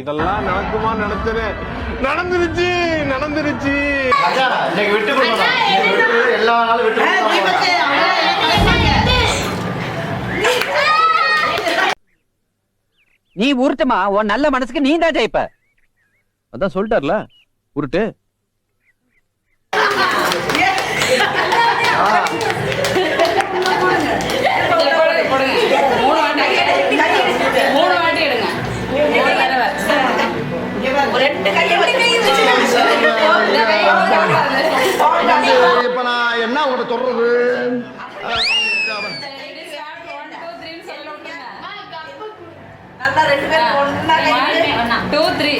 இதெல்லாம் நடக்குமா நடத்துரு நடந்துருச்சு நடந்துருச்சு. இன்னைக்கு விட்டு கொடுக்கணும். எல்லா நாளும் விட்டு. நீ உருட்டுமா உன் நல்ல மனசுக்கு நீ தான் ஜெயிப்ப. அதான் சொல்லிட்டார்ல உருட்டு இப்ப நான் என்ன உங்கள்கிட்ட சொல்றது? டூ த்ரீ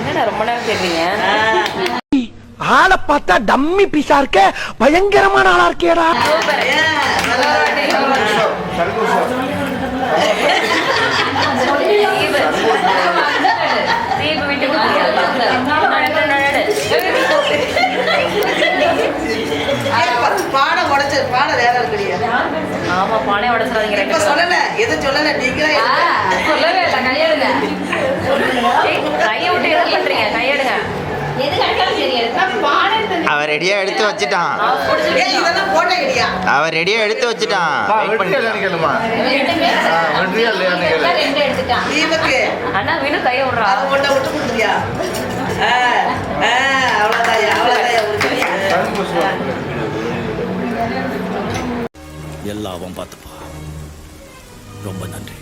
என்னடா ரொம்ப நேரம் கேட்குறீங்க ஆளை பார்த்தா டம்மி பீஸா இருக்க. பயங்கரமான ஆளா இருக்கேடா. பாடம் உடைச்சு பாடம் வேற இருக்குடியா. ஆமா பானை இப்ப சொல்லல எதுவும் சொல்லல நீங்களே சொல்லவே இல்லை கையெடுங்க கையை விட்டு எது பண்றீங்க? கையெடுங்க அவன் ரெடியா எடுத்து வச்சுட்டான். ஏய், இதெல்லாம் போட்ட கிடையா அவன் ரெடியா எடுத்து வச்சுட்டான். பா, Wait வெற்றியா பண்ணு. இல்லையான்னு கேளுமா ஆ, வெற்றியா இல்லையான்னு கேளு தீபக்கு அண்ணா வீணும் கையை விடுறா. எல்லாம் அவன் பார்த்துப்பா. ரொம்ப நன்றி.